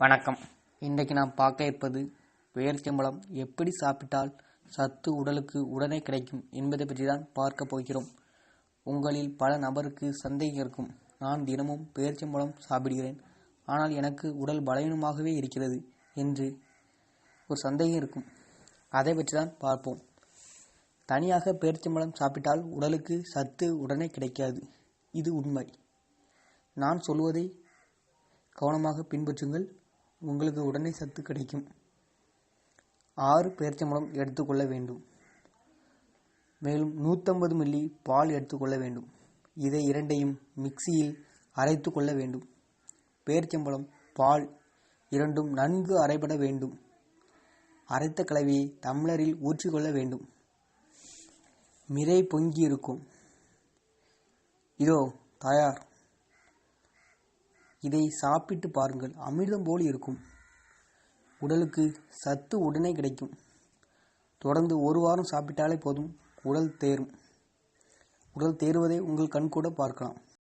வணக்கம். இன்றைக்கு நாம் பார்க்க இருப்பது பேரிச்சம்பழம் எப்படி சாப்பிட்டால் சத்து உடலுக்கு உடனே கிடைக்கும் என்பதை பற்றி தான் பார்க்க போகிறோம். உங்களில் பல நபருக்கு சந்தேகம் இருக்கும். நான் தினமும் பேரிச்சம்பழம் சாப்பிடுகிறேன். ஆனால் எனக்கு உடல் பலவீனமாகவே இருக்கிறது என்று ஒரு சந்தேகம் இருக்கும். அதை பற்றி தான் பார்ப்போம். தனியாக பேரிச்சம்பழம் சாப்பிட்டால் உடலுக்கு சத்து உடனே கிடைக்காது. இது உண்மை. நான் சொல்வதை கவனமாக பின்பற்றுங்கள். உங்களுக்கு உடனே சத்து கிடைக்கும். ஆறு பேரிச்சம்பழம் எடுத்துக்கொள்ள வேண்டும். மேலும் நூற்றம்பது மில்லி பால் எடுத்துக்கொள்ள வேண்டும். இதை இரண்டையும் மிக்சியில் அரைத்து கொள்ள வேண்டும். பேரிச்சம்பழம் பால் இரண்டும் நன்கு அரைபட வேண்டும். அரைத்த கலவையை டம்ளரில் ஊற்றிக்கொள்ள வேண்டும். மிரை பொங்கி இருக்கும் இதோ தயார். இதை சாப்பிட்டு பாருங்கள். அமிர்தம் போல் இருக்கும். உடலுக்கு சத்து உடனே கிடைக்கும். தொடர்ந்து ஒரு வாரம் சாப்பிட்டாலே போதும். உடல் தேரும். உடல் தேறுவதை உங்கள் கண் கூட பார்க்கலாம்.